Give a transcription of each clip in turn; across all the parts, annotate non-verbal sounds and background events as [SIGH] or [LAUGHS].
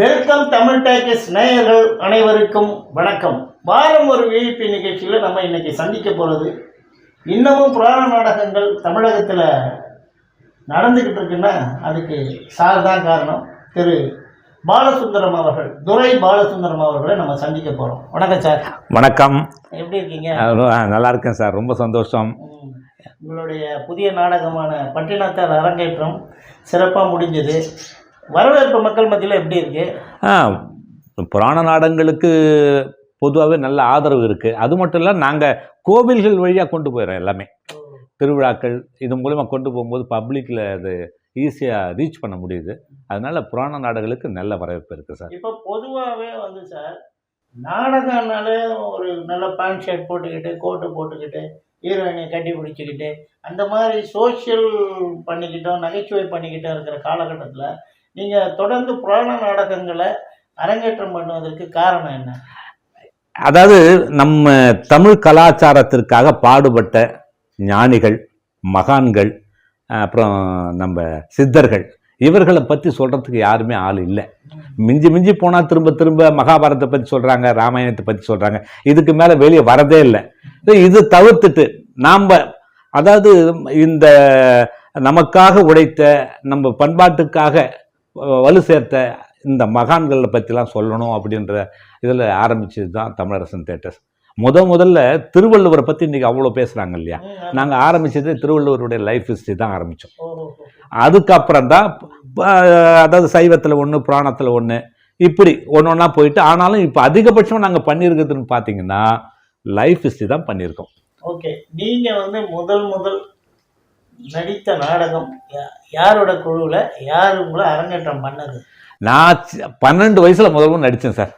Welcome Tamil takes நேயர்கள் அனைவருக்கும் வணக்கம். வாரம் ஒரு விஐபி நிகழ்ச்சியில் நம்ம இன்னைக்கு சந்திக்க போகிறது இன்னமும் புராண நாடகங்கள் தமிழகத்தில் நடந்துக்கிட்டு இருக்குன்னா அதுக்கு சார் தான் காரணம். திரு பாலசுந்தரம் அவர்கள் துரை பாலசுந்தரம் அவர்களை நம்ம சந்திக்க போகிறோம் வணக்கம் சார். வணக்கம். எப்படி இருக்கீங்க? நல்லா இருக்கேன் சார். ரொம்ப சந்தோஷம். உங்களுடைய புதிய நாடகமான பட்டினத்தார் அரங்கேற்றம் சிறப்பாக முடிஞ்சது. வரவேற்பு மக்கள் மத்தியில் எப்படி இருக்கு? ஆ, புராண நாடகங்களுக்கு பொதுவாகவே நல்ல ஆதரவு இருக்குது அது மட்டும் இல்லை நாங்கள் கோவில்கள் வழியாக கொண்டு போயிடுறோம் எல்லாமே. திருவிழாக்கள் இது மூலிமா கொண்டு போகும்போது பப்ளிக்கில் அது ஈஸியாக ரீச் பண்ண முடியுது. அதனால புராண நாடகங்களுக்கு நல்ல வரவேற்பு இருக்குது சார். இப்போ பொதுவாகவே வந்து சார் நாடகம்னாலே ஒரு நல்ல பேண்ட் ஷர்ட் போட்டுக்கிட்டு கோட்டு போட்டுக்கிட்டு ஹீரோயினை கட்டி பிடிச்சிக்கிட்டு அந்த மாதிரி சோஷியல் பண்ணிக்கிட்டோம் நகைச்சுவை பண்ணிக்கிட்டோ இருக்கிற காலகட்டத்தில் நீங்கள் தொடர்ந்து புராண நாடகங்களை அரங்கேற்றம் பண்ணுவதற்கு காரணம் என்ன? அதாவது நம்ம தமிழ் கலாச்சாரத்திற்காக பாடுபட்ட ஞானிகள் மகான்கள் அப்புறம் நம்ம சித்தர்கள் இவர்களை பற்றி சொல்கிறதுக்கு யாருமே ஆள் இல்லை. மிஞ்சி மிஞ்சி போனால் திரும்ப திரும்ப மகாபாரதத்தை பற்றி சொல்கிறாங்க ராமாயணத்தை பற்றி சொல்கிறாங்க இதுக்கு மேலே வெளியே வரதே இல்லை. இது தவிர்த்துட்டு நாம் அதாவது இந்த நமக்காக உடைத்த நம்ம பண்பாட்டுக்காக வலு சேர்த்த இந்த மகான்களை பற்றிலாம் சொல்லணும் அப்படின்ற இதில் ஆரம்பிச்சது தான் தமிழரசன் தேட்டர்ஸ். முத முதல்ல திருவள்ளுவரை பற்றி இன்றைக்கி அவ்வளோ பேசுகிறாங்க இல்லையா? நாங்கள் ஆரம்பிச்சது திருவள்ளுவருடைய லைஃப் ஹிஸ்ட்ரி தான் ஆரம்பித்தோம் அதுக்கப்புறம் தான் அதாவது சைவத்தில் ஒன்று புராணத்தில் ஒன்று இப்படி ஒன்று ஒன்றா போயிட்டு ஆனாலும் இப்போ அதிகபட்சம் நாங்கள் பண்ணியிருக்கிறதுன்னு பார்த்தீங்கன்னா லைஃப் ஹிஸ்ட்ரி தான் பண்ணியிருக்கோம். ஓகே நீங்கள் வந்து முதல் முதல் நடித்த நாடகம் யாரோட குழுவில் யார் உங்களை அரங்கேற்றம் பண்ணது? நான் பன்னெண்டு வயசில் முதல் முதல்ல நடித்தேன் சார்.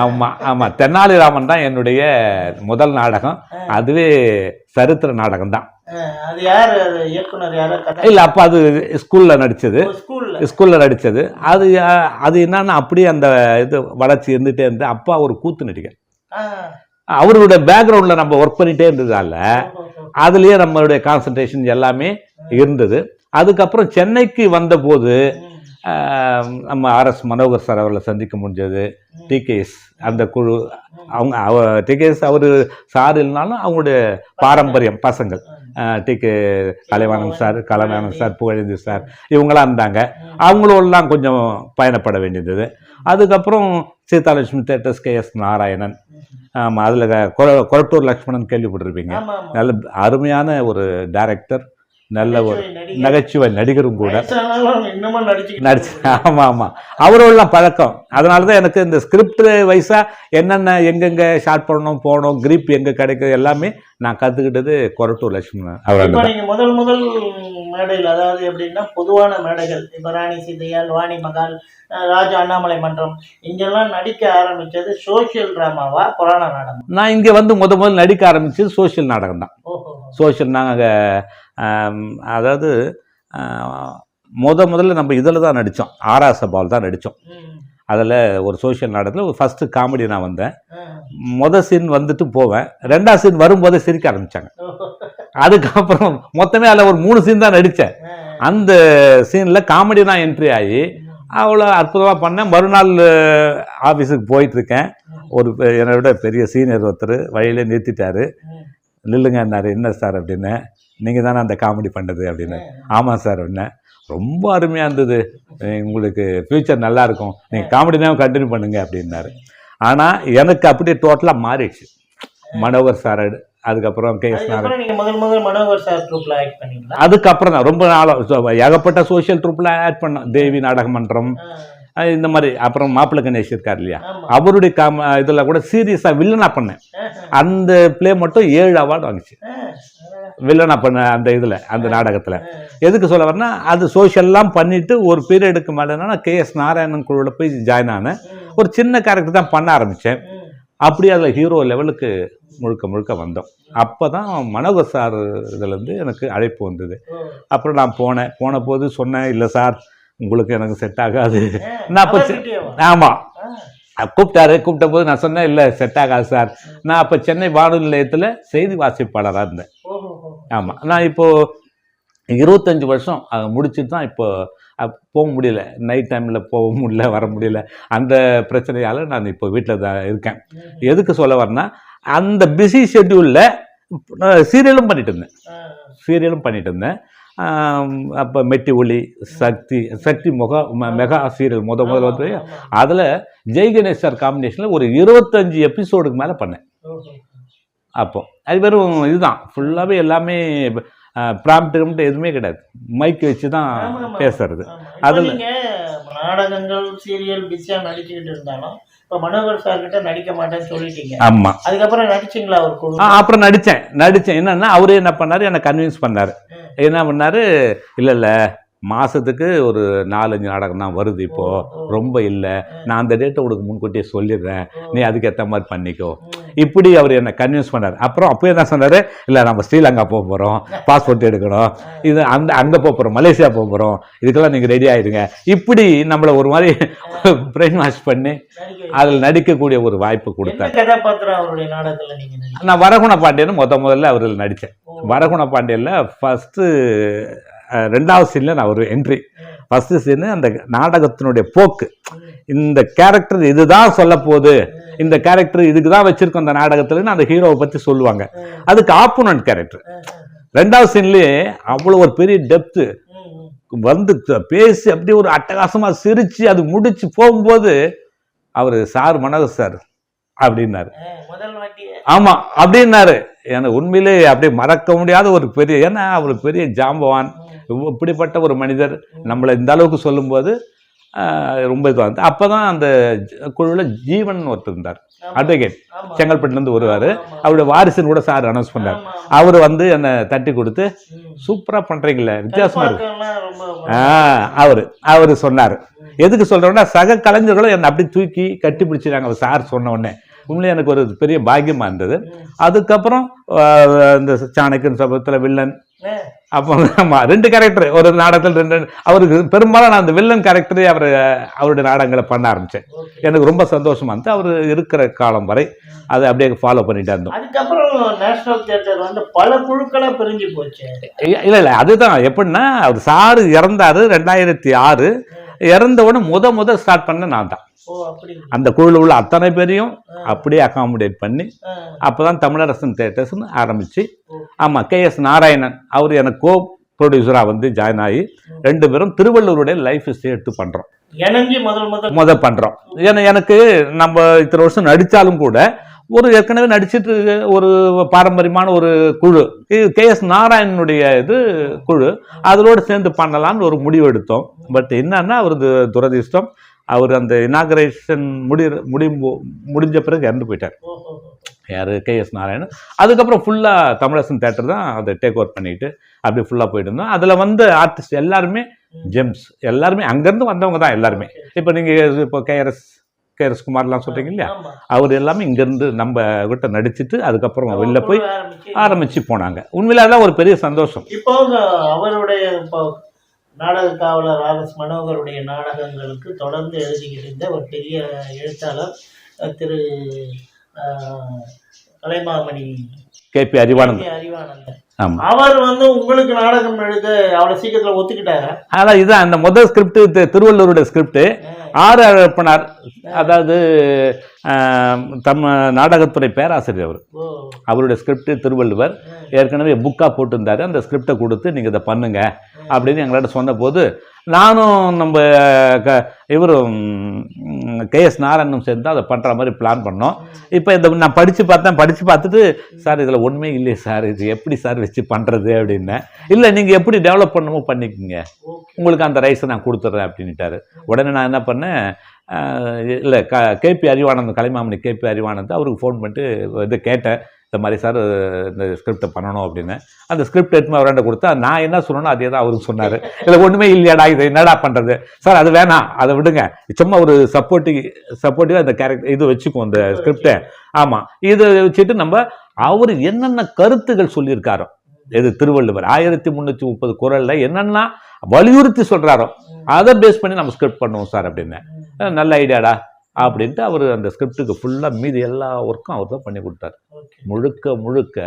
ஆமாம் ஆமாம் தென்னாலிராமன் தான் என்னுடைய முதல் நாடகம். அதுவே சரித்திர நாடகம் தான். அது யார்? இயக்குனர் யாரோ? இல்லை அப்போ அது ஸ்கூலில் நடித்தது ஸ்கூல்ல. நடித்தது அது அது என்னன்னா அப்படியே அந்த இது வளர்ச்சி இருந்துகிட்டே இருந்து அப்பா ஒரு கூத்து நடிகர். அவருடைய பேக்ரவுண்டில் நம்ம ஒர்க் பண்ணிகிட்டே இருந்ததால அதுலேயே நம்மளுடைய கான்சன்ட்ரேஷன் எல்லாமே இருந்தது. அதுக்கப்புறம் சென்னைக்கு வந்தபோது நம்ம ஆர்எஸ் மனோகர் சார் அவர்களை சந்திக்க முடிஞ்சது. டிகேஎஸ் அந்த குழு அவங்க அவ டிகேஎஸ் அவர் சார் இல்லைனாலும் அவங்களுடைய பாரம்பரியம் பசங்கள். TK Kalaivanan sir Kalaivanan sir Pugazhendhi sir இவங்களாம் இருந்தாங்க. அவங்களோடலாம் கொஞ்சம் பயணப்பட வேண்டியது அதுக்கப்புறம் Seethalakshmi theatres K S Narayanan ஆமாம் அதில் கொரட்டூர் லக்ஷ்மணன் கேள்விப்பட்டிருப்பீங்க. நல்ல அருமையான ஒரு டைரக்டர் நல்ல ஒரு. நகைச்சுவை நடிகரும் கூட. நடிச்சு ஆமாம் ஆமாம் அவரோடலாம் பழக்கம். அதனால தான் எனக்கு இந்த ஸ்கிரிப்ட் வைஸாக என்னென்ன எங்கெங்கே ஷார்ட் பண்ணணும் போகணும் கிரிப் எங்கே கிடைக்கும் எல்லாமே நான் கற்றுக்கிட்டது கொரட்டூர் லட்சுமணன் அவரோட நீங்க முதல் முதல் மேடையில் அதாவது எப்படின்னா பொதுவான மேடைகள். இப்ப ராணி சீதையால் வாணி மகால் ராஜா அண்ணாமலை மன்றம் இங்கெல்லாம் நடிக்க ஆரம்பிச்சது சோஷியல் டிராமாவா புராண நாடகம்? நான் இங்கே வந்து முத முதல்ல நடிக்க ஆரம்பிச்சது சோஷியல் நாடகம் தான். ஓஹோ. சோஷியல் நாங்கள் அதாவது முத முதல்ல நம்ம இதில் தான் நடித்தோம் ஆரா சபால் தான் நடித்தோம். அதில் ஒரு சோஷியல் நாடகத்தில் ஒரு ஃபஸ்ட்டு காமெடி நான் வந்தேன். மொதல் சீன் வந்துட்டு போவேன் ரெண்டாவது சீன் வரும்போதே சிரிக்க ஆரம்பித்தாங்க. [LAUGHS] அதுக்கப்புறம் மொத்தமே அதில் ஒரு மூணு சீன் தான் நடித்தேன். அந்த சீனில் காமெடி நான் என்ட்ரி ஆகி அவ்வளோ அற்புதமாக பண்ணேன் மறுநாள் ஆஃபீஸுக்கு போயிட்டுருக்கேன் ஒரு என்னை விட பெரிய சீனியர் ஒருத்தர் வழியிலே நிறுத்திட்டாரு. நில்லுங்கன்னாரு என்ன சார் அப்படின்னு நீங்கள் தானே அந்த காமெடி பண்ணது அப்படின்னு. ஆமாம் சார் அப்படின்னேன் ரொம்ப அருமையாக இருந்தது. உங்களுக்கு ஃப்யூச்சர் நல்லா இருக்கும் நீங்கள் காமெடி தான் கண்டினியூ பண்ணுங்க அப்படின்னாரு. ஆனால் எனக்கு அப்படியே டோட்டலாக மாறிடுச்சு. மனோகர் சார் அதுக்கப்புறம் கே எஸ் நாராயணன் அதுக்கப்புறம் பண்ணீங்களா? தான். ரொம்ப நாளாக ஏகப்பட்ட சோஷியல் ட்ரூப்பில் ஆட் பண்ணோம். தேவி நாடக மன்றம் அஹ். அஹ் இந்த மாதிரி அப்புறம் மாப்பிள்ளை கணேஷ் இருக்கார் இல்லையா அவருடைய காம இதில் கூட சீரியஸாக வில்லனா பண்ணேன். அந்த ப்ளே மட்டும் ஏழு அவார்டு வாங்குச்சு அஹ். வில்லனா பண்ண அந்த இதில் அந்த நாடகத்தில். எதுக்கு சொல்ல வரேன்னா அது சோஷியல்லாம் பண்ணிட்டு ஒரு பீரியடுக்கு மேலே கே எஸ் நாராயணன் குழுவில் போய் ஜாயின் ஆனேன். ஒரு சின்ன கேரக்டர் தான் பண்ண ஆரம்பித்தேன். அப்படி அதில் ஹீரோ லெவலுக்கு முழுக்க முழுக்க வந்தோம் அப்போ தான் மனோகர் சார் இதுலேருந்து எனக்கு அழைப்பு வந்தது. அப்புறம் நான் போனேன் போன போது சொன்னேன் இல்லை சார் உங்களுக்கு எனக்கு செட் ஆகாது. நான் அப்போ? ஆமாம். கூப்பிட்டாரு. கூப்பிட்ட போது நான் சொன்னேன் இல்லை செட் ஆகாது சார் நான் அப்போ சென்னை வானொலி நிலையத்தில் செய்தி வாசிப்பாளராக இருந்தேன். ஆமாம் நான் இப்போது இருபத்தஞ்சி வருஷம் அதை முடிச்சுட்டு தான் இப்போ அஹ், போக முடியல. நைட் டைமில் போக முடியல வர முடியல. அந்த பிரச்சனையால் நான் இப்போ வீட்டில் தான் இருக்கேன். எதுக்கு சொல்ல வரேன்னா அந்த பிஸி ஷெட்யூலில் சீரியலும் பண்ணிட்டு இருந்தேன். சீரியலும் பண்ணிட்டு இருந்தேன். அப்போ மெட்டி ஒளி சக்தி சக்தி முக மெகா சீரியல் முத முதல்ல வந்து அதில் ஜெய் கணேஷ் சார் காம்பினேஷனில் ஒரு இருபத்தஞ்சி எபிசோடுக்கு மேலே பண்ணேன். அப்போ அது வெறும் இதுதான். ஃபுல்லாகவே எல்லாமே ப்ராம்ப்ட் எதுவுமே கிடையாது. மைக் வச்சு தான் பேசுறது. அதில் நாடகங்கள் சீரியல் பிஸியா நடிச்சுக்கிட்டு இருந்தாலும் இப்ப மனோகர் சார் கிட்ட நடிக்க மாட்டேன்னு சொல்லிட்டீங்க. ஆமாம் அதுக்கப்புறம் நடிச்சீங்களா ஒரு குழு அப்புறம் நடித்தேன் நடித்தேன் என்னன்னா அவரே என்ன பண்ணார் என்னை கன்வின்ஸ் பண்ணார். என்ன பண்ணாரு இல்லை இல்லை மாதத்துக்கு ஒரு நாலஞ்சு நாடகம் தான் வருது இப்போ. ஓ, ஓ. ரொம்ப இல்லை. நான் அந்த டேட்டை உனக்கு முன்கூட்டியே சொல்லிடுறேன். நீ அதுக்கேற்ற மாதிரி பண்ணிக்கோ. இப்படி அவர் என்னை கன்வின்ஸ் பண்ணார். அப்புறம் அப்போ என்ன சொன்னார் இல்லை நம்ம ஸ்ரீலங்கா போக போகிறோம் பாஸ்போர்ட் [LAUGHS] எடுக்கணும். இது அந்த அங்கே போக போகிறோம் மலேசியா போக போகிறோம் இதுக்கெல்லாம் நீங்கள் ரெடி ஆயிடுங்க இப்படி நம்மளை ஒரு மாதிரி பிரெயின் வாஷ் [LAUGHS] பண்ணி அதில் நடிக்கக்கூடிய ஒரு வாய்ப்பு கொடுத்தார். நான் வரகுண பாண்டியன் முத முதல்ல அவரில் நடித்தேன். வரகுண பாண்டியனில் ஃபஸ்ட்டு ரெண்டாவது சீனில் நான் ஒரு என்ட்ரி ஃபஸ்ட்டு சீனு அந்த நாடகத்தினுடைய போக்கு. இந்த கேரக்டர் இதுதான் சொல்ல போகுது இந்த கேரக்டர் இதுக்கு தான் வச்சிருக்கோம் அந்த நாடகத்துலன்னு அந்த ஹீரோவை பற்றி சொல்லுவாங்க. அதுக்கு ஆப்போனன்ட் கேரக்டர் ரெண்டாவது சீன்லேயே அவ்வளோ ஒரு பெரிய டெப்த்து வந்து பேசி அப்படியே ஒரு அட்டகாசமா சிரிச்சு அது முடிச்சு போகும்போது அவர் சார் மனோகர் சார் அப்படின்னாரு. முதல் வாட்டியே. ஆமா அப்படின்னாரு. எனக்கு உண்மையிலே அப்படியே மறக்க முடியாத ஒரு பெரிய ஏன்னா அவர் பெரிய ஜாம்பவான் இப்படிப்பட்ட ஒரு மனிதர் நம்மளை இந்த அளவுக்கு சொல்லும்போது ரொம்ப இதுவாக இருந்து அப்போ தான் அந்த குழுவில் ஜீவன் ஒருத்தர் இருந்தார். அட்வொகேட். செங்கல்பட்டுலேருந்து வருவார். அவருடைய வாரிசுன்னு கூட சார் அனௌன்ஸ் பண்ணார். அவர் வந்து என்னை தட்டி கொடுத்து. சூப்பராக பண்ணுறீங்களே வித்தியாசமா இருக்கு ஆ அவர் அவர் சொன்னார் எதுக்கு சொல்கிறோன்னா சக கலைஞர்களும் என்னை அப்படி தூக்கி கட்டி பிடிச்சிட்டாங்க அவர் சார் சொன்ன உடனே உண்மையிலே எனக்கு ஒரு பெரிய பாக்கியமா இருந்தது. அதுக்கப்புறம் இந்த சாணக்கியன் சபத்தில் வில்லன். அப்போ ஆமா ரெண்டு கேரக்டர் ஒரு நாடகத்தில் ரெண்டு அவருக்கு பெரும்பாலும் நான் அந்த வில்லன் கேரக்டரே அவர் அவருடைய நாடகங்களை பண்ண ஆரம்பித்தேன். எனக்கு ரொம்ப சந்தோஷமா இருந்துச்சு. அவர் இருக்கிற காலம் வரை அதை அப்படியே ஃபாலோ பண்ணிட்டு இருந்தோம். அதுக்கப்புறம் நேஷனல் தியேட்டர் வந்து பல குழுக்களா பிரிஞ்சு போச்சு. இல்ல இல்ல அதுதான். எப்படின்னா அவர் சாரு இறந்தாரு ரெண்டாயிரத்தி ஆறு. இறந்த உடனே முத முத ஸ்டார்ட் பண்ண நான் தான். அந்த குழுவில் உள்ள அத்தனை பேரையும் அப்படியே அகாமடேட் பண்ணி. அப்பதான் தமிழரசன் தேட்டர்ஸ்னு ஆரம்பிச்சு. ஆமா கே எஸ் நாராயணன் அவர் எனக்கு கோ ப்ரொடியூசராக வந்து ஜாயின் ஆகி ரெண்டு பேரும் திருவள்ளூருடைய லைஃப் ஹிஸ்டரி எடுத்து பண்றோம். இணைஞ்சு முதல் முதல். முத பண்றோம். ஏன்னா எனக்கு நம்ம இத்தனை வருஷம் நடிச்சாலும் கூட ஒரு ஏற்கனவே நடிச்சிட்டு இருக்க ஒரு பாரம்பரியமான ஒரு குழு கே எஸ் நாராயணனுடைய இது குழு அதோடு சேர்ந்து பண்ணலாம்னு ஒரு முடிவு எடுத்தோம். பட் என்னன்னா அவரது துரதிர்ஷ்டம் அவர் அந்த இனாகரேஷன் முடி முடியும் முடிஞ்ச பிறகு இறந்து போயிட்டார். யார்? கேஎஸ் நாராயணன். அதுக்கப்புறம் ஃபுல்லாக தமிழரசன் தேட்டர் தான் அதை டேக் ஓவர் பண்ணிட்டு அப்படி ஃபுல்லாக போயிட்டு இருந்தோம். அதில் வந்து ஆர்டிஸ்ட் எல்லாருமே ஜெம்ஸ் எல்லாருமே அங்கேருந்து வந்தவங்க தான் எல்லாருமே. இப்போ நீங்கள் இப்போ கேஆர்எஸ் கேஆர்எஸ் குமார்லாம் சொல்கிறீங்க இல்லையா. அவர் எல்லாமே இங்கேருந்து நம்ம கிட்ட நடிச்சிட்டு அதுக்கப்புறம் வெளில போய். ஆரம்பிச்சு போனாங்க. உண்மையில அதெல்லாம் ஒரு பெரிய சந்தோஷம். இப்போ அவருடைய நாடக காவலர் ஆர் எஸ் மனோகருடைய நாடகங்களுக்கு தொடர்ந்து எழுதிக்கிட்டு இருந்த ஒரு பெரிய எழுத்தாளர் திரு கலைமாமணி. கே. அறிவானந்தன். ஆமாம் அவர் வந்து உங்களுக்கு நாடகம் எழுத அவ்வளவு சீக்கிரத்துல ஒத்துக்கிட்டாரா? அதான் இதுதான் அந்த முதல் ஸ்கிரிப்ட் திருவள்ளூருடைய ஸ்கிரிப்ட் ஆறு அழப்பனார் அதாவது தம்ம நாடகத்துறை பேராசிரியர் அவர். அவருடைய ஸ்கிரிப்ட் திருவள்ளுவர். ஏற்கனவே புக்காக போட்டிருந்தாரு. அந்த ஸ்கிரிப்டை கொடுத்து நீங்கள் இதை பண்ணுங்க. அப்படின்னு எங்கள்கிட்ட சொன்னபோது நானும் நம்ம க இவரும் கேஎஸ் நாராயணனும் சேர்ந்து அதை பண்ணுற மாதிரி பிளான் பண்ணோம். இப்போ இந்த நான் படித்து பார்த்தேன் படித்து பார்த்துட்டு சார் இதில் ஒன்றுமே இல்லையே சார் இது எப்படி சார் வச்சு பண்ணுறது அப்படின்னேன் இல்லை நீங்கள் எப்படி டெவலப் பண்ணணுமோ பண்ணிக்கோங்க. உங்களுக்கு அந்த ரைஸை நான் கொடுத்துட்றேன் அப்படின்ட்டாரு உடனே நான் என்ன பண்ணேன் இல்லை க கேபி அறிவானந்த் கலைமாமணி கேபி அறிவானந்த் அவருக்கு ஃபோன் பண்ணிட்டு இது கேட்டேன். இந்த மாதிரி சார் இந்த ஸ்கிரிப்டை பண்ணணும் அப்படின்னு. அந்த ஸ்கிரிப்ட் எடுத்து அவர்கிட்ட கொடுத்தா நான் என்ன சொன்னேனோ அதே தான் அவருக்கு சொன்னார். இதில் ஒன்றுமே இல்லையாடா இது என்னடா பண்ணுறது சார் அது வேணாம் அதை விடுங்க. சும்மா ஒரு சப்போர்ட்டிவ் சப்போர்ட்டிவாக அந்த கேரக்டர் இது வச்சுக்கும் அந்த ஸ்கிரிப்டை ஆமாம் இதை வச்சுட்டு நம்ம அவர் என்னென்ன கருத்துகள் சொல்லியிருக்காரோ இது திருவள்ளுவர் ஆயிரத்தி முந்நூற்றி முப்பது குரலில் என்னென்னா வலியுறுத்தி சொல்கிறாரோ அதை பேஸ் பண்ணி நம்ம ஸ்கிரிப்ட் பண்ணுவோம் சார் அப்படின்னு. நல்ல ஐடியாடா அப்படின்ட்டு அவர் அந்த ஸ்கிரிப்டுக்கு ஃபுல்லாக மீதி எல்லா ஒர்க்கும் அவர் தான் பண்ணி கொடுத்தாரு. முழுக்க முழுக்க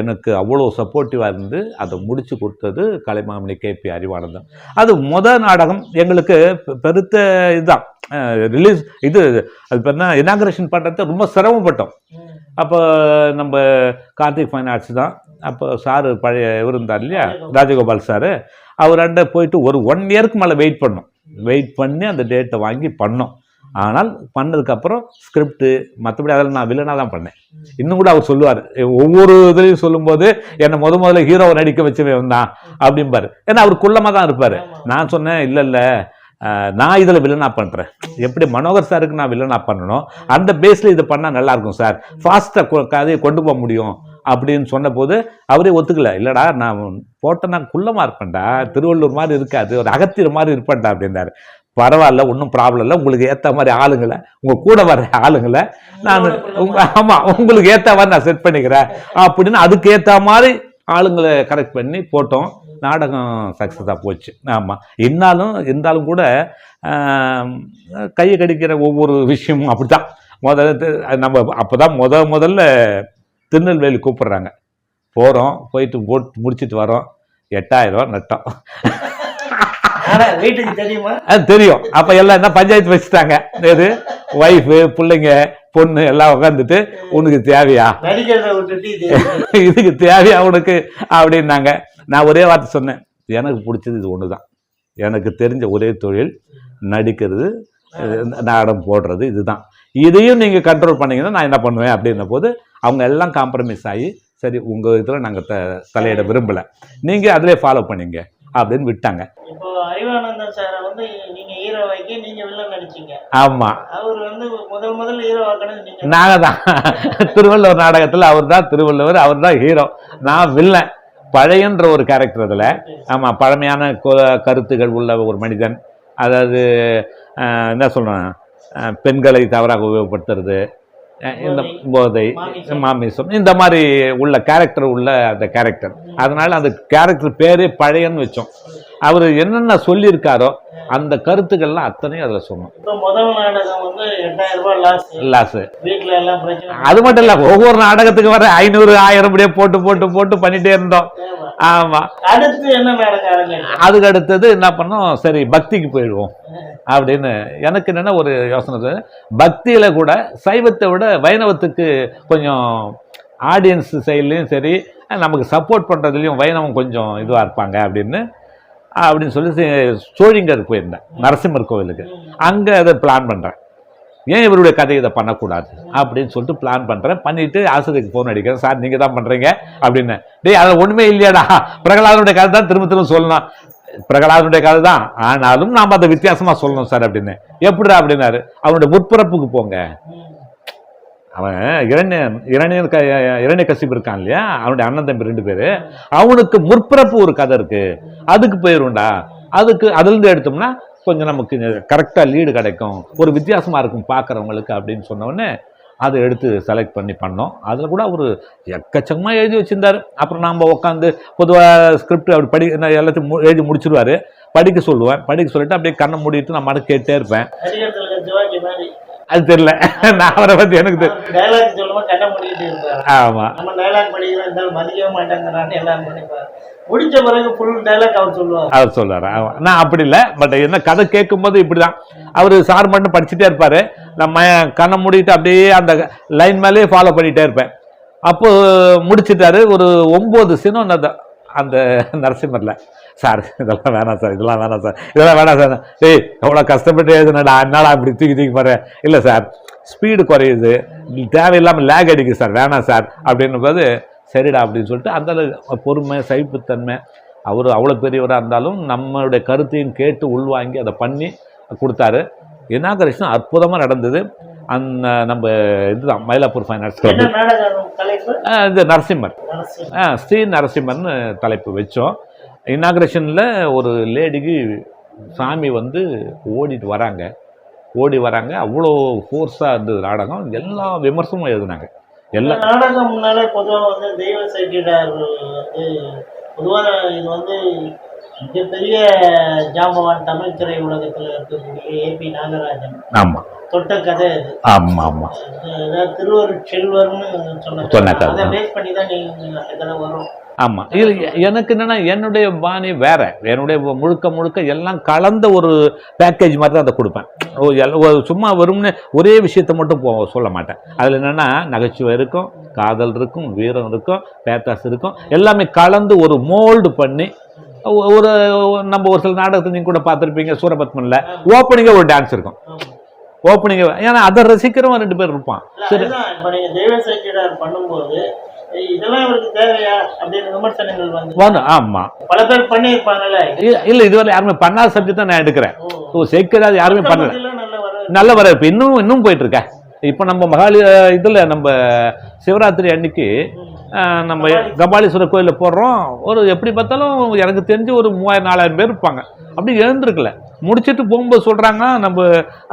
எனக்கு அவ்வளோ சப்போர்ட்டிவாக இருந்து அதை முடிச்சு கொடுத்தது கலைமாமணி கேபி அறிவானந்தம் அது முத நாடகம் எங்களுக்கு பெருத்த இதுதான். ரிலீஸ் இது அது என்ன? இனாகரேஷன் பண்ணுறது ரொம்ப சிரமப்பட்டோம். அப்போ நம்ம கார்த்திக் ஃபைன் ஆர்ட்ஸ் தான். அப்போ சாரு பழைய இவர் இருந்தார் இல்லையா? ராஜகோபால். சாரு. அவராண்ட போயிட்டு ஒரு ஒன் இயருக்கு மேலே வெயிட் பண்ணோம். வெயிட் பண்ணி அந்த டேட்டை வாங்கி பண்ணோம். ஆனால் பண்ணதுக்கப்புறம் ஸ்கிரிப்டு மற்றபடி அதில் நான் வில்லனாக தான் பண்ணேன். இன்னும் கூட அவர் சொல்லுவார் ஒவ்வொரு இதுலையும் சொல்லும்போது என்னை முத முதல்ல ஹீரோவை நடிக்க வச்சவே தான் அப்படிம்பாரு. ஏன்னா அவர் குள்ளமாக தான் இருப்பார். நான் சொன்னேன் இல்லை இல்லை நான் இதில் வில்லனா பண்ணுறேன் எப்படி மனோகர் சாருக்கு நான் வில்லனா பண்ணணும் அந்த பேஸில் இதை பண்ணால் நல்லாயிருக்கும் சார் ஃபாஸ்ட்டாக கதையை கொண்டு போக முடியும் அப்படின்னு சொன்னபோது அவரே ஒத்துக்கல. இல்லைடா நான் போட்டேன்னா குள்ளமாக இருப்பேன்டா. திருவள்ளூர் மாதிரி இருக்காது. ஒரு அகத்தியர் மாதிரி இருப்பேன்டா அப்படின்னாரு. பரவாயில்ல ஒன்றும் ப்ராப்ளம் இல்லை. உங்களுக்கு ஏற்ற மாதிரி ஆளுங்களை உங்கள் கூட வர்ற ஆளுங்களை நான் உங்க ஆமாம் உங்களுக்கு ஏற்ற மாதிரி நான் செட் பண்ணிக்கிறேன் அப்படின்னு அதுக்கு ஏற்ற மாதிரி ஆளுங்களை கரெக்ட் பண்ணி போட்டோம். நாடகம் சக்ஸஸாக போச்சு. ஆமாம் இருந்தாலும் இருந்தாலும் கூட கையை கடிக்கிற ஒவ்வொரு விஷயமும் அப்படித்தான். முதல்ல தி- நம்ம அப்போ தான் முத முதல்ல திருநெல்வேலி கூப்பிடுறாங்க. போகிறோம் போயிட்டு போட்டு முடிச்சிட்டு வரோம். எட்டாயிரம் நட்டோம். வீட்டுக்கு தெரியுமா? தெரியும். அப்போ எல்லாம் என்ன பஞ்சாயத்து வச்சுட்டாங்க. இது ஒய்ஃபு பிள்ளைங்க பொண்ணு எல்லாம் உட்காந்துட்டு உனக்கு தேவையா? [LAUGHS] இதுக்கு தேவையா உனக்கு? அப்படின்னாங்க. நான் ஒரே வார்த்தை சொன்னேன். எனக்கு பிடிச்சது இது ஒன்று தான் எனக்கு தெரிஞ்ச ஒரே தொழில் நடிக்கிறது அஹ் நாடகம் போடுறது இதுதான். இதையும் நீங்கள் கண்ட்ரோல் பண்ணீங்கன்னா நான் என்ன பண்ணுவேன்? அப்படின்ன போது அவங்க எல்லாம் காம்ப்ரமைஸ் ஆகி சரி உங்கள் இதில் நாங்கள் த தலையிட விரும்பலை. நீங்கள் அதிலே ஃபாலோ பண்ணீங்க. அப்படின்னு விட்டாங்க. அறிவானந்தன் சாரை வந்து நீங்க ஹீரோ வைக்க நீங்க வில்லன் நடிச்சீங்க. ஆமாம் அவர் வந்து முதல் முதல் ஹீரோ ஆக்கணும் நீங்க நாங்கள் தான். திருவள்ளுவர் நாடகத்தில் அவர் தான் திருவள்ளுவர் அவர் தான் ஹீரோ நான் வில்லன். பழையன்ற ஒரு கேரக்டர் அதில். ஆமாம் பழமையான கருத்துகள் உள்ள ஒரு மனிதன். அதாவது என்ன சொல்கிறேன் பெண்களை தவறாக உபயோகப்படுத்துறது. இந்த போதை மாமிசம். இந்த மாதிரி உள்ள கேரக்டர் உள்ள அந்த கேரக்டர் அதனால அந்த கேரக்டர் பேரே பழையன்னு வச்சோம். அவர் என்னென்ன சொல்லியிருக்காரோ அந்த கருத்துக்கள்லாம் அத்தனையும் அதில் சொன்னோம் லாஸ் அது மட்டும் இல்ல ஒவ்வொரு நாடகத்துக்கு வர ஐநூறு ஆயிரம் அப்படியே போட்டு போட்டு போட்டு பண்ணிட்டே இருந்தோம். ஆமா. ஆமா. அடுத்து என்ன அதுக்கு அடுத்தது என்ன பண்ணோம்? சரி பக்திக்கு போயிடுவோம். அப்படின்னு எனக்கு என்னன்னா ஒரு யோசனை. பக்தியில கூட சைவத்தை விட வைணவத்துக்கு கொஞ்சம் ஆடியன்ஸ் சைட்லேயும் சரி நமக்கு சப்போர்ட் பண்ணுறதுலையும் வைணவம் கொஞ்சம் இதுவாக இருப்பாங்க அப்படின்னு அப்படின்னு சொல்லி சோழிங்கர் போயிருந்தேன் நரசிம்மர் கோவிலுக்கு அங்கே அதை பிளான் பண்ணுறேன் ஏன் இவருடைய கதை இதை பண்ணக்கூடாது? அப்படின்னு சொல்லிட்டு பிளான் பண்ணுறேன் பண்ணிவிட்டு ஆசிரியருக்கு ஃபோன் அடிக்கிறேன். சார் நீங்கள் தான் பண்ணுறீங்க அப்படின்னு. டேய் அதில் ஒன்றுமே இல்லையாடா. பிரகலாதனுடைய கதை தான் திரும்ப திரும்ப சொல்லணும். பிரகலாதனுடைய கதை தான். ஆனாலும் நாம் அதை வித்தியாசமாக சொல்லணும் சார் அப்படின்னு. எப்படிடா? அப்படின்னாரு. அவனுடைய முற்பிறப்புக்கு போங்க. அவன் இரண்யன் இரணியன் க இரண்ய கசிப்பு இருக்கான் இல்லையா? அவனுடைய அண்ணன் தம்பி ரெண்டு பேர். அவனுக்கு முற்பிறப்பு ஒரு கதை இருக்கு. அதுக்கு போயிருண்டா அதுக்கு அதுலேருந்து எடுத்தோம்னா கொஞ்சம் நமக்கு கரெக்டாக லீடு கிடைக்கும். ஒரு வித்தியாசமாக இருக்கும் பார்க்குறவங்களுக்கு அப்படின்னு சொன்னோடனே அதை எடுத்து செலக்ட் பண்ணி பண்ணோம். அதில் கூட அவர் எக்கச்சக்கமாக எழுதி வச்சிருந்தாரு. அப்புறம் நாம் உட்காந்து பொதுவாக ஸ்கிரிப்ட் அப்படி படி நான் எல்லாத்தையும் எழுதி முடிச்சிருவாரு. படிக்க சொல்லுவேன். படிக்க சொல்லிட்டு அப்படியே கண்ணை மூடிட்டு நான் மட்டும் கேட்டே இருப்பேன் நடிகர்கள் இருக்க சிவாஜி மாதிரி அது தெரியல. நான் அவரை பற்றி எனக்கு டைலாக் சொல்லும்போது கண்ணை மூடிட்டு இருப்பாரு. ஆமாம் நம்ம டைலாக் படிக்கிறோம் இருந்தாலும் மதிக்கவே மாட்டேங்கிறான்னு எல்லாரும் பண்ணிப்பாரு முடிச்ச பிறகு ஃபுல் டைலாக் அவர் சொல்லுவார். அவர் ஆமா. நான் அப்படி இல்லை பட் என்ன கதை கேட்கும்போது இப்படிதான். அவர் சார் மட்டும் படிச்சுட்டே இருப்பாரு. நம்ம கண்ணை மூடிட்டு அப்படியே அந்த லைன் மேலேயே ஃபாலோ பண்ணிட்டே இருப்பேன். அப்போ முடிச்சிட்டாரு. ஒரு ஒம்பது சினம் அந்த நரசிம்மரில். சார் இதெல்லாம் வேணாம் சார் இதெல்லாம் வேணாம் சார். இதெல்லாம் வேணாம் சார். ஏய் எவ்வளோ கஷ்டப்பட்டு எழுதுனடா என்னால் அப்படி தூக்கி தூக்கி பாரு இல்லை சார் ஸ்பீடு குறையுது. தேவையில்லாமல் லேக் அடிக்குது சார். வேணாம் சார் அப்படின்னும் போது சரிடா அப்படின்னு சொல்லிட்டு அந்த அளவு பொறுமை சகிப்புத்தன்மை அவர் அவ்வளோ பெரியவராக இருந்தாலும் நம்மளுடைய கருத்தையும் கேட்டு உள்வாங்கி அதை பண்ணி கொடுத்தாரு. இனாகரேஷன் அற்புதமாக நடந்தது. அந்த நம்ம இதுதான் மயிலாப்பூர் ஃபைன் ஆர்ட்ஸ் என்ன கிளப் நாடகம் தலைப்பு இது நரசிம்மர். ஸ்ரீ நரசிம்மர்னு தலைப்பு வச்சோம். இனாக்ரேஷனில் ஒரு லேடிக்கு சாமி வந்து ஓடிட்டு வராங்க. ஓடி வராங்க. அவ்வளோ ஃபோர்ஸாக இருந்தது நாடகம். எல்லா விமர்சனமும் எழுதுனாங்க. எல்லா நாடகம்னாலே பொதுவாக வந்து தெய்வ செட்டிடார் வந்து பொதுவாக இது வந்து மிகப்பெரிய ஜாம்பவான் தமிழ் திரை உலகத்தில் இருக்கக்கூடிய ஏபி நாகராஜன். ஆமாம் தொட்ட கதை அது. ஆமாம் ஆமாம் திருவருட் செல்வர்னு சொன்ன. அதை பேஸ் பண்ணி தான் நீங்க அந்த கதை வரும். ஆமாம் இது எனக்கு என்னன்னா என்னுடைய பாணி வேற. என்னுடைய முழுக்க முழுக்க எல்லாம் கலந்த ஒரு பேக்கேஜ் மாதிரி தான் அதை கொடுப்பேன். சும்மா வெறும்னு ஒரே விஷயத்தை மட்டும் போ சொல்ல மாட்டேன். அதில் என்னென்னா நகைச்சுவை இருக்கும் காதல் இருக்கும் வீரம் இருக்கும் பேத்தாஸ் இருக்கும். எல்லாமே கலந்து ஒரு மோல்டு பண்ணி ஒரு நம்ம ஒரு சில நாடகத்தை நீங்கள் கூட பார்த்துருப்பீங்க சூரபத்மனில். ஓப்பனிங்காக ஒரு டான்ஸ் இருக்கும். ஆமா. ஓப்பனிங் ஏன்னா அதை ரசிக்கிறவன் ரெண்டு பேர் இருப்பான். சரி. நீங்க பண்ணும்போது ஆமாம் பல பேர் பண்ணியிருப்பாங்கல்ல. இல்லை இதுவரை யாருமே பண்ணாத சப்ஜெக்ட் தான் நான் எடுக்கிறேன். ஓ. சேர்க்கிறாது யாருமே பண்ணல. நல்ல வர நல்ல வரவேற்பு. இன்னும் இன்னும் போயிட்டு இருக்கேன். இப்போ நம்ம மகாலி இதில் நம்ம சிவராத்திரி அன்னைக்கு நம்ம கபாலீஸ்வரர் கோயிலில் போடுறோம். ஒரு எப்படி பார்த்தாலும் எனக்கு தெரிஞ்சு ஒரு மூவாயிரம் நாலாயிரம் பேர் இருப்பாங்க. அப்படி எழுந்திருக்கல. முடிச்சுட்டு போகும்போது சொல்கிறாங்க நம்ம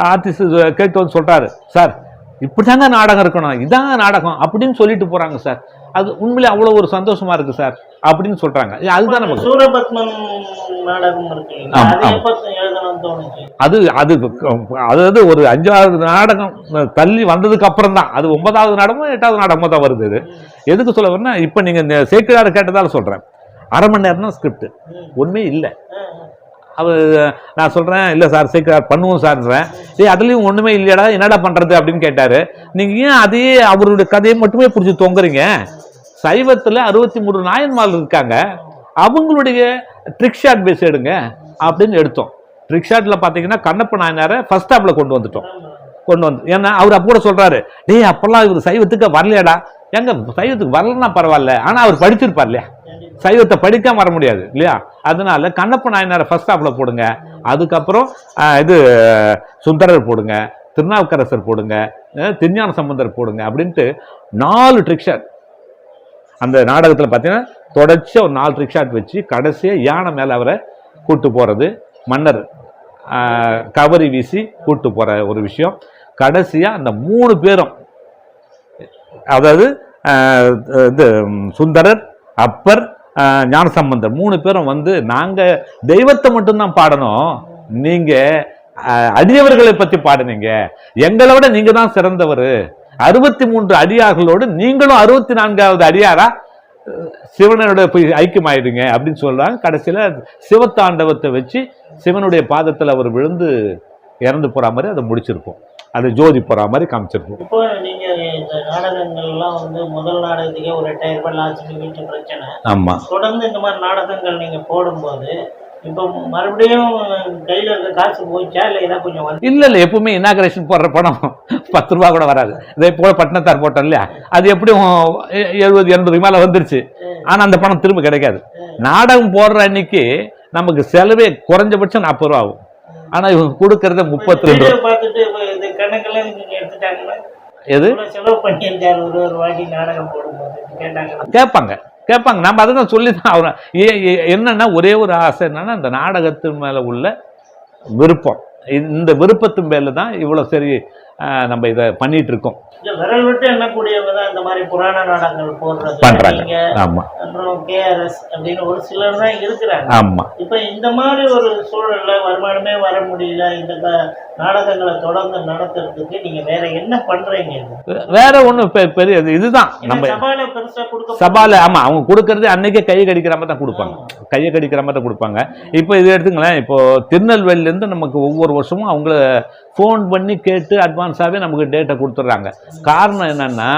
ஆர்டிஸ்ட் கேட்டு வந்து சொல்கிறாரு சார் இப்படிதாங்க நாடகம் இருக்கணும். இதாங்க நாடகம். அப்படின்னு சொல்லிட்டு போகிறாங்க சார். அது உண்மையிலே அவ்வளோ ஒரு சந்தோஷமா இருக்கு சார். அப்படின்னு சொல்கிறாங்க அதுதான் நம்ம சூரபத்மன் அது அது அது அதாவது ஒரு அஞ்சாவது நாடகம் தள்ளி வந்ததுக்கு அப்புறம் தான். அது ஒன்பதாவது நாடகமோ எட்டாவது நாடகமோ தான் வருது இது. எதுக்கு சொல்ல வரேன்னா இப்போ நீங்கள் இந்த சேக்கிழார் கேட்டதால சொல்கிறேன் அரை மணி நேரம் தான் ஸ்கிரிப்ட் ஒன்றுமே இல்லை. அவர் நான் சொல்கிறேன் இல்லை சார் சேக்கிழார் பண்ணுவோம் சார்ன்றேன். ஏய் அதுலேயும் ஒன்றுமே இல்லையாடா என்னடா பண்ணுறது அப்படின்னு கேட்டார். நீங்கள் ஏன் அதையே அவருடைய கதையை மட்டுமே பிடிச்சி தொங்குறீங்க? சைவத்தில் அறுபத்தி மூணு நாயன்மார்கள் இருக்காங்க. அவங்களுடைய ட்ரிக் ஷாட் பேஸ் எடுங்க அப்படின்னு எடுத்தோம். ட்ரிக் ஷாட்டில் பார்த்தீங்கன்னா கண்ணப்ப நாயனாரை ஃபர்ஸ்ட் ஹாப்பில் கொண்டு வந்துட்டோம். கொண்டு வந்து ஏன்னா அவர் அப்போ கூட சொல்கிறாரு டேய் அப்போல்லாம் இவர் சைவத்துக்கு வரலையாடா. எங்க சைவத்துக்கு வரலன்னா பரவாயில்ல ஆனால் அவர் படிச்சிருப்பார் இல்லையா? சைவத்தை படிக்காம வர முடியாது இல்லையா? அதனால கண்ணப்ப நாயனாரை ஃபர்ஸ்ட் ஹாஃப்ல போடுங்க. அதுக்கப்புறம் இது சுந்தரர் போடுங்க திருநாவுக்கரசர் போடுங்க திருஞான சம்பந்தர் போடுங்க அப்படின்ட்டு நாலு ட்ரிக்ஷர் அந்த நாடகத்தில் பார்த்தீங்கன்னா தொடர்ச்சியாக ஒரு நாலு ரிக்ஷாட் வச்சு கடைசியாக யானை மேலே அவரை கூட்டு போகிறது மன்னர் கவரி வீசி கூட்டு போகிற ஒரு விஷயம். கடைசியாக அந்த மூணு பேரும் அதாவது இது சுந்தரர் அப்பர் ஞானசம்பந்தர் மூணு பேரும் வந்து நாங்கள் தெய்வத்தை மட்டும்தான் பாடணும். நீங்கள் அடியவர்களை பற்றி பாடுனீங்க. எங்களை விட நீங்கள் தான் சிறந்தவர். அறுபத்தி மூன்று அடியார்களோடு நீங்களும் அறுபத்தி நான்காவது அடியாரா? சிவனோட போய் ஐக்கியமாயிடுங்க அப்படின்னு சொல்றாங்க. கடைசியில் சிவத்தாண்டவத்தை வச்சு சிவனுடைய பாதத்தில் அவர் விழுந்து இறந்து போகிற மாதிரி அதை முடிச்சிருப்போம். அது ஜோதி போகிற மாதிரி காமிச்சிருப்போம். இப்போ நீங்க இந்த நாடகங்கள்லாம் வந்து முதல் நாடகத்துக்கே ஒரு எட்டாயிரம் ரூபாய் லாஸ்ட் வீட்டு பிரச்சனை. ஆமாம் தொடர்ந்து இந்த மாதிரி நாடகங்கள் நீங்க போடும்போது இப்போ மறுபடியும் கையில இருக்க காசு போச்சா இல்லை ஏதாவது கொஞ்சம் வந்து இல்லை இல்லை எப்பவுமே இனாகரேஷன் போடுற படம் பத்து ரூபா கூட வராது. இதே போல பட்டினத்தார் போட்டோம் இல்லையா? அது எப்படியும் எழுபது எண்பது மேலே வந்துருச்சு. ஆனால் அந்த பணம் திரும்ப கிடைக்காது. நாடகம் போடுற அன்னைக்கு நமக்கு செலவே குறைஞ்சபட்சம் நாற்பது ரூபா ஆகும். ஆனால் இவங்க கொடுக்கறத முப்பத்தி ரெண்டு எடுத்துட்டாங்கன்னா எது? கேட்பாங்க. கேட்பாங்க. நம்ம அதை தான் சொல்லி தான் ஆகணும் என்னன்னா ஒரே ஒரு ஆசை என்னன்னா அந்த நாடகத்து மேலே உள்ள விருப்பம். இந்த விருப்பத்தின் மேல தான் இவ்வளோ சரி நம்ம இதை பண்ணிட்டு இருக்கோம். இந்த விரல் விட்டு எண்ணக்கூடியவங்க தான் இந்த மாதிரி புராண நாடகங்கள் போடுறது பண்றாங்க. ஆமா. அப்புறம் கேஆர்எஸ் அப்படின்னு ஒரு சிலர் தான் இருக்கிறாங்க. ஆமா. இப்போ இந்த மாதிரி ஒரு சூழல்ல வருமானமே வர முடியல இந்த நாடகங்களை தொடர்ந்து நடத்துறதுக்கு நீங்க வேற என்ன பண்றீங்க? வேற ஒன்றும் பெரிய இது- இதுதான். நம்ம சபால பெருசா கொடுக்க சபால ஆமா அவங்க கொடுக்கறது அன்னைக்கே கையை கடிக்கிற மாதிரி தான் கொடுப்பாங்க. கையை கடிக்கிற மாதிரி தான் கொடுப்பாங்க. இப்போ இது எடுத்துங்களேன் இப்போ திருநெல்வேலியிலேருந்து நமக்கு ஒவ்வொரு வருஷமும் அவங்கள ஃபோன் பண்ணி கேட்டு அட்வான்ஸாகவே நமக்கு டேட்டை கொடுத்துட்றாங்க. காரணம் என்னன்னா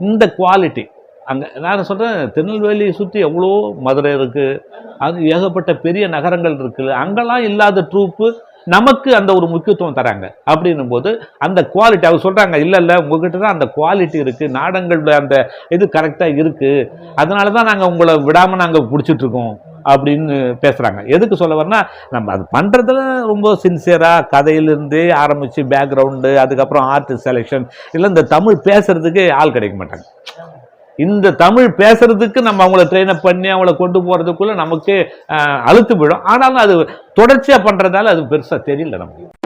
இந்த குவாலிட்டி அங்கே நான் சொல்கிறேன் திருநெல்வேலி சுற்றி எவ்வளோ மதுரை இருக்குது அது ஏகப்பட்ட பெரிய நகரங்கள் இருக்குது அங்கெல்லாம் இல்லாத ட்ரூப்பு நமக்கு அந்த ஒரு முக்கியத்துவம் தராங்க. அப்படின்னும் போது அந்த குவாலிட்டி அவங்க சொல்கிறாங்க இல்லை இல்லை உங்ககிட்ட தான் அந்த குவாலிட்டி இருக்குது நாடங்களோட அந்த இது கரெக்டாக இருக்குது அதனால தான் நாங்கள் உங்களை விடாமல் நாங்கள் பிடிச்சிட்ருக்கோம். அப்படின்னு பேசுகிறாங்க எதுக்கு சொல்ல வரனா நம்ம அது பண்ணுறதுல ரொம்ப சின்சியராக கதையிலேருந்தே ஆரம்பித்து பேக்ரவுண்டு அதுக்கப்புறம் ஆர்ட் செலெக்ஷன் இல்லை இந்த தமிழ் பேசுகிறதுக்கு ஆள் கிடைக்க மாட்டாங்க. இந்த தமிழ் பேசுறதுக்கு நம்ம அவங்கள ட்ரெயின் அப் பண்ணி அவங்கள கொண்டு போகிறதுக்குள்ளே நமக்கு அழுத்து போயிடும். ஆனாலும் அது தொடர்ச்சியாக பண்ணுறதால அது பெருசாக தெரியல நமக்கு.